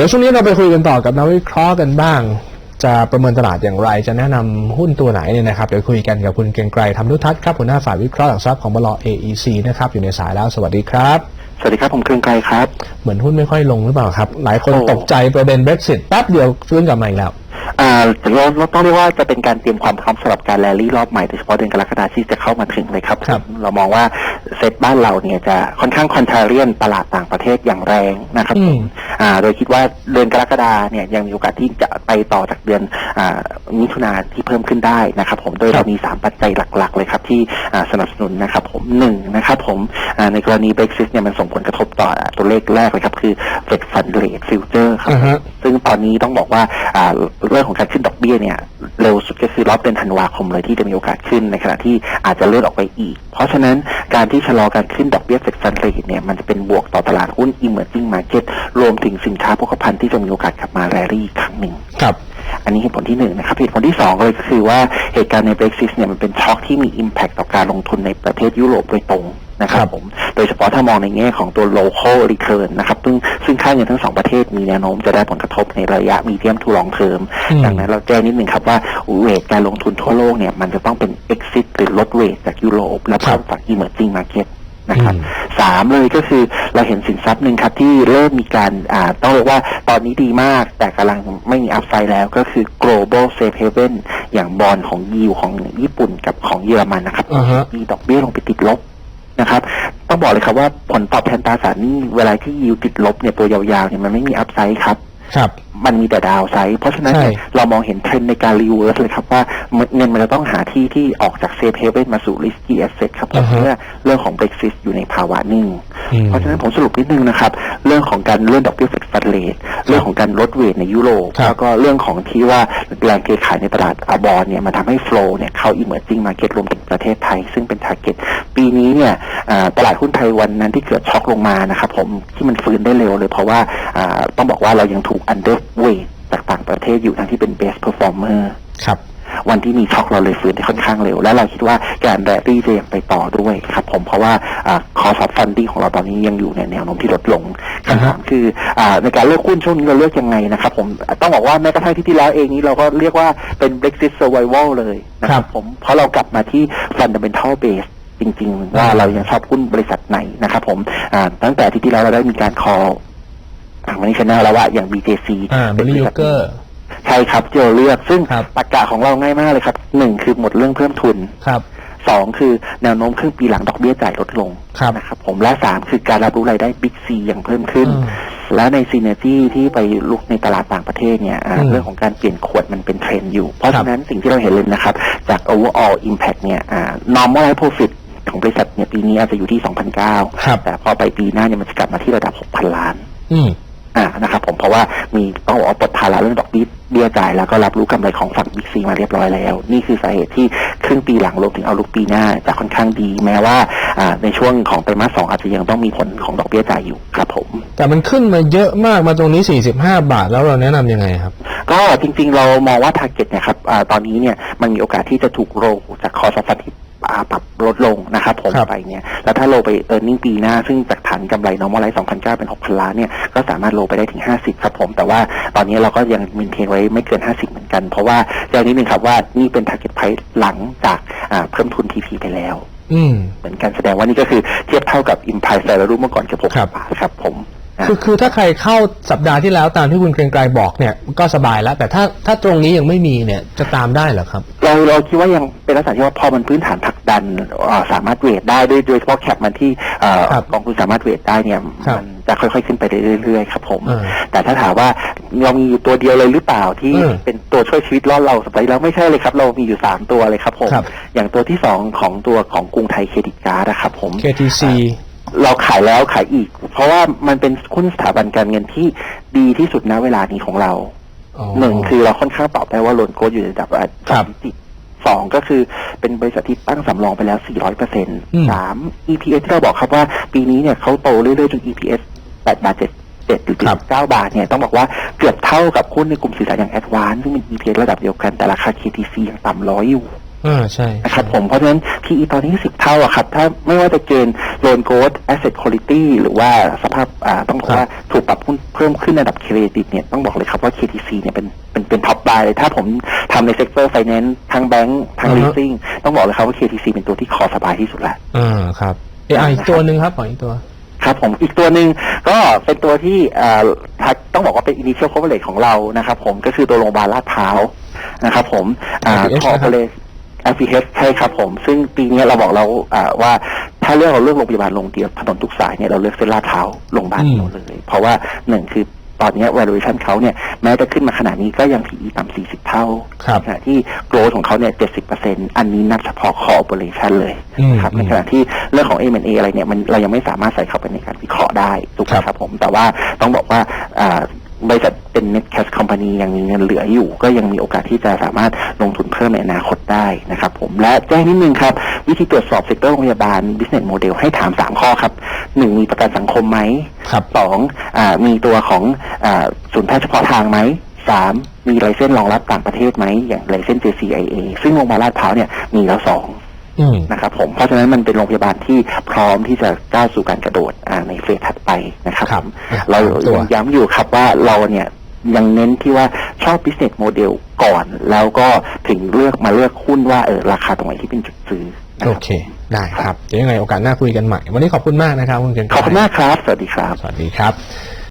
ดี๋ยวช่วงนี้เราไปคุยกันต่อกับนักวิเคราะห์กันบ้าง จะประเมินตลาดอย่างไร จะแนะนำหุ้นตัวไหนเนี่ยนะครับ เดี๋ยวคุยกันกับคุณเกรียงไกรธรรมนุทัศน์ครับหัวหน้าฝ่ายวิเคราะห์หลักทรัพย์ของบล AEC นะครับอยู่ในสายแล้วสวัสดีครับสวัสดีครับผมเครืองไกรครับ เหมือนหุ้นไม่ค่อยลงหรือเปล่าครับ หลายคนโอ้ตกใจประเด็น Brexit แป๊บเดียวฟื้นกลับมาอีกแล้วอ่าเราเราต้องเรียกว่าจะเป็นการเตรียมความพร้อมสำหรับการแรลลี่รอบใหม่โดยเฉพาะเดือนกรกฎาคมที่จะเข้ามาถึงเลยครับครับเรามองว่า เซตบ้านเราเนี่ยจะค่อนข้างคอนเทเรียนตลาดต่างประเทศอย่างแรงนะครับอืผมมอ่า โดยคิดว่าเดือนกรกฎาเนี่ยยังมีโอกาสที่จะไปต่อจากเดือนอ่ามิถุนาที่เพิ่มขึ้นได้นะครับผมโดยเรามี 3 ปัจจัยหลัก ๆ เลยครับที่อ่าสนับสนุนนะครับผมหนึ่งนะครับผมอ่าในกรณี Brexit เนี่ยมันส่งผลกระทบต่ออ่าตัวเลขแรกเลยครับคือ Fed Fund Rate Future ครับ อ่าฮะ ซึ่งตอนนี้ต้องบอกว่าอ่าเรื่องของการขึ้นดอกเบี้ยเนี่ย เร็วสุดก็คือรอบเดือนธันวาคมเลยที่จะมีโอกาสขึ้นในขณะที่อาจจะเลื่อนออกไปอีก เพราะฉะนั้นการที่ชะลอการขึ้นดอกเบี้ยเฟดฟันเรทเนี่ยมันจะเป็นบวกต่อตลาดหุ้น emerging market รวมถึงสินค้าโภคภัณฑ์ที่จะมีโอกาสกลับมาแรลลี่อีกครั้งหนึ่งครับอันนี้เหตุผลที่หนึ่งนะครับเหตุผลที่สองเลยก็คือว่าเหตุการณ์ใน Brexit เนี่ยมันเป็นช็อคที่มี Impact ต่อการลงทุนในประเทศยุโรปโดยตรง นะครัครับบผมโดยเฉพาะถ้ามองในแง่ของตัว local return นะครับซึ่งซึ่งค่าเงินทั้งสองประเทศมีแนวโน้มจะได้ผลกระทบในระยะ medium to long term อืมดังนั้นเราแจ้งนิดหนึ่งครับว่าเวทการลงทุนทั่วโลกเนี่ยมันจะต้องเป็น exit หรือลดเวทจากยุโรปและเพิ่มจาก emerging market นะครับอืมสามเลยก็คือเราเห็นสินทรัพย์หนึ่งครับที่เริ่มมีการอ่าต้องเรียกว่าตอนนี้ดีมาก แต่กำลังไม่มีอัพไซด์แล้วก็คือ global safe haven อย่างบอลของยิวของญี่ปุ่นกับของเยอรมันนะครับอ่าฮะมีดอกเบี้ยลงไปติดลบ นะครับ ต้องบอกเลยครับว่าผลตอบแทนตราสารหนี้เวลาที่ยิวติดลบเนี่ยตัวยาวๆเนี่ยมันไม่มีอัพไซด์ครับ ครับ มันมีแต่ดาวไซด์เพราะฉะนั้นเนี่ยใช่ เรามองเห็นเทรนด์ในการรีเวิร์สเลยครับว่าเงินมันจะต้องหาที่ที่ออกจากเซฟเฮเว่นมาสู่ risky asset ครับผมอ่าฮะ เมื่อเรื่องของ Brexit อยู่ในภาวะนิ่ง อืม เพราะฉะนั้นผมสรุปนิดนึงนะครับ เรื่องของการเลื่อนดอกเบี้ยเฟดฟันเลทเรื่องของการลดเวทในยุโรปครับ แล้วก็เรื่องของที่ว่าแรงเทขายในตลาดอาบอนเนี่ยมันทำให้โฟล์เนี่ยเข้า emerging market รวมถึงประเทศไทย ซึ่งเป็น target ปีนี้เนี่ยอ่าตลาดหุ้นไทยวันนั้นที่เกิดช็อกลงมานะครับผมที่มันฟื้นได้เร็วเลยเพราะว่าอ่า ต้องบอกว่าเรายังถูก underweight จากต่างประเทศอยู่ทั้งที่เป็น best performer ครับวันที่มีช็อกเราเลยฟื้นได้ค่อนข้างเร็ว และเราคิดว่าการแรลลี่จะยังไปต่อด้วยครับผมเพราะว่าคอสอฟฟันดิ้งของเราตอนนี้ยังอยู่ในแนวโน้มที่ลดลงอ่าฮะคำถามคืออาในการเลือกหุ้นช่วงนี้เราเลือกยังไงนะครับผมต้องบอกว่าแม้กระทั่งที่ที่แล้วเองนี้เราก็เรียกว่าเป็น Brexit survival เลยนะคครัรับบผมเพราะเรากลับมาที่ fundamental base จริงๆ ว่าอ่าเรายังชอบหุ้นบริษัทไหนนะครับผมอ่าตั้งแต่อาที่ที่แล้วเราได้มีการ call อ่าวันนี้ชนะแล้วว่าอย่าง BJC อ่าบเป็นริบริยูษัทเกอร์ใช่ครับที่เราเลือกซึ่งครับตรกกะของเราง่ายมากเลยครับหนึ่งคือหมดเรื่องเพิ่มทุนครับสองคือแนวโน้มครึ่งปีหลังดอกเบี้ยจ่ายลดลงครับนะครับผมและสามคือการรับรู้รายได้บิ๊กซีอย่างเพิ่มขึ้นอืมและในซีเนจี้ที่ไปลุกในตลาดต่างประเทศเนี่ยอ่าอืมเรื่องของการเปลี่ยนขวดมันเป็นเทรนด์อยู่ เพราะครัฉะบนั้นสิ่งที่เราเห็นเลยนะครับ จาก overall impact เนี่ยอ่า normal profit ของบริษัทเนี่ยปีนี้อาจจะอยู่ที่ 2,009ครับแต่พอไปปีหน้าเนี่ยมันจะกลับมาที่ระดับ 6,000 ล้าน อืมอ่านะครับผมเพราะว่ามีต้องบอกว่าปลดภาระเรื่องดอกเบี้ยจ่ายแล้วก็รับรู้กำไรของฝั่งบิ๊กซีมาเรียบร้อยแล้ว นี่คือสาเหตุที่ครึ่งปีหลังรวมถึงเอาลุกปีหน้าจะค่อนข้างดี แม้ว่าอ่าในช่วงของไตรมาสสองอาจจะยังต้องมีผลของดอกเบี้ยจ่ายอยู่ครับผม แต่มันขึ้นมาเยอะมากมาตรงนี้ 45 บาทแล้วเราแนะนำยังไงครับ ก็จริงๆเรามองว่าทาร์เก็ตเนี่ยครับอาตอนนี้เนี่ยมันมีโอกาสที่จะถูกโรจากคอสฟันที่อ่า ปรับลดลงนะครับผมครับไปเนี่ยแล้วถ้าโลไปเออร์เน็งปีหน้า ซึ่งจากฐานกำไร normal ไลท์2,009 เป็น 6,000 ล้านเนี่ยก็สามารถโลไปได้ถึง 50 ครับผม แต่ว่าตอนนี้เราก็ยังมินเทนไว้ไม่เกิน 50 เหมือนกัน เพราะว่าแจ้งนิดนึงครับว่านี่เป็น target price หลังจากอ่าเพิ่มทุน TP ไปแล้วอืมเหมือนกันแสดงว่านี่ก็คือเทียบเท่ากับ implied value เมื่อก่อนเกือบครับ6บาทครับผมอ่า คือคือถ้าใครเข้าสัปดาห์ที่แล้วตามที่คุณเกรียงไกรบอกเนี่ยก็สบายแล้ว แต่ถ้าถ้าตรงนี้ยังไม่มีเนี่ยจะตามได้เหรอครับ เราเราคิดว่ายังเป็นลักษณะที่ว่าพอมันพื้นฐานผลักดันเอ่อสามารถเวทได้ด้วยโดยเฉพาะแคปมันที่เอ่อครับกองทุนสามารถเวทได้เนี่ยครับมันจะค่อยๆขึ้นไปเรื่อยๆครับผมอ่าแต่ถ้าถามว่าเรามีอยู่ตัวเดียวเลยหรือเปล่าที่อืมเป็นตัวช่วยชีวิตรอดเราสัปดาห์ที่แล้วไม่ใช่เลยครับ เรามีอยู่สามตัวเลยครับผมครับอย่างตัวที่สองของตัวของกรุงไทยเครดิตการ์ดนะครับผม KTC เราขายแล้วขายอีก เพราะว่ามันเป็นหุ้นสถาบันการเงินที่ดีที่สุดณเวลานี้ของเราอ๋อหนึ่งคือเราค่อนข้างตอบได้ว่าโลนโกดอยู่ในระดับครับดิจิตสองก็คือเป็นบริษัทที่ตั้งสำรองไปแล้ว 400เปอร์เซ็นต์อืมสาม EPS ที่เราบอกครับว่า ปีนี้เนี่ยเขาโตเรื่อยๆจน EPS 8บาท7 7หรือครับ9บาทเนี่ยต้องบอกว่าเกือบเท่ากับหุ้นในกลุ่มสื่อสารอย่าง Advance ซึ่งเป็น EPS ระดับเดียวกันแต่ราคา KTC ยังต่ำร้อยอยู่ ออ่าใช่ นะครับผมเพราะฉะนั้น PE ตอนนี้10เท่าอะครับ ถ้าไม่ว่าจะเกณฑ์ loan growth asset quality หรือว่าสภาพอ่าต้องบอกว่าถูกปรับหุ้นเพิ่มขึ้นในระดับเครดิตเนี่ยต้องบอกเลยครับว่า KTC เนี่ยเป็นเป็นเป็นท็อปบายเลย ถ้าผมทำในเซกเตอร์ไฟแนนซ์ทั้งแบงก์ทั้ง leasing ต้องบอกเลยครับว่า KTC เป็นตัวที่คอสบายที่สุดละอ่าครับเอไอีกตัวหนึ่งครับขออีกตัวครับผมอีกตัวหนึ่งก็เป็นตัวที่เอ่อทักต้องบอกว่าเป็น initial coverage ของเรานะครับผมก็คือตัวโรงพยาบาลลาดพร้าวนะครับผมอ่า LPH ขอนะครับเลย LPH ใช่ครับผม ซึ่งปีนี้เราบอกเราอ่าว่าถ้าเลือกเราเลือกโรงพยาบาลลงเดียวถนนทุกสายเนี่ยเราเลือกเส้นลาดพร้าวโรงพยาบาลเดียวเลย เพราะว่าหนึ่งคือตอนนี้ valuation เขาเนี่ยแม้จะขึ้นมาขนาดนี้ก็ยัง PE ต่ำ40 เท่าครับขณะที่ growth ของเขาเนี่ย70%อันนี้นับเฉพาะ core operation เลยอืมครับอืมในขณะที่เรื่องของ M&A อะไรเนี่ยมันเรายังไม่สามารถใส่เข้าไปในการวิเคราะห์ได้ถูกไหมครับครับผมแต่ว่าต้องบอกว่าอ่า บริษัทเป็น net cash company ยังมีเงินเหลืออยู่ ก็ยังมีโอกาสที่จะสามารถลงทุนเพิ่มในอนาคตได้นะครับผมและแจ้งนิดนึงครับ วิธีตรวจสอบเซกเตอร์โรงพยาบาล business model ให้ถาม 3 ข้อครับ 1 มีประกันสังคมไหมครับสองอามีตัวของอาศูนย์แพทย์เฉพาะทางไหมสามมีไลเซนส์รองรับต่างประเทศไหมอย่างไลเซนส์ JCIA ซึ่งโรงพยาบาลลาดพร้าวเนี่ยมีแล้วสองอืม นะครับผมเพราะฉะนั้นมันเป็นโรงพยาบาลที่พร้อมที่จะก้าวสู่การกระโดดอ่าในเฟสถัดไปนะครับครับผมอะเราตัวยังย้ำอยู่ครับว่าเราเนี่ยยังเน้นที่ว่าชอบ business model ก่อน แล้วก็ถึงเลือกมาเลือกหุ้นว่าเออราคาตรงไหนที่เป็นจุดซื้อนะโอรับเค ได้ครับเดี๋ยวยังไงโอกาสหน้าคุยกันใหม่ วันนี้ขอบคุณมากนะครับคุณเกรียงไกรขอบคุณมากครับ สวัสดีครับ สวัสดีครับ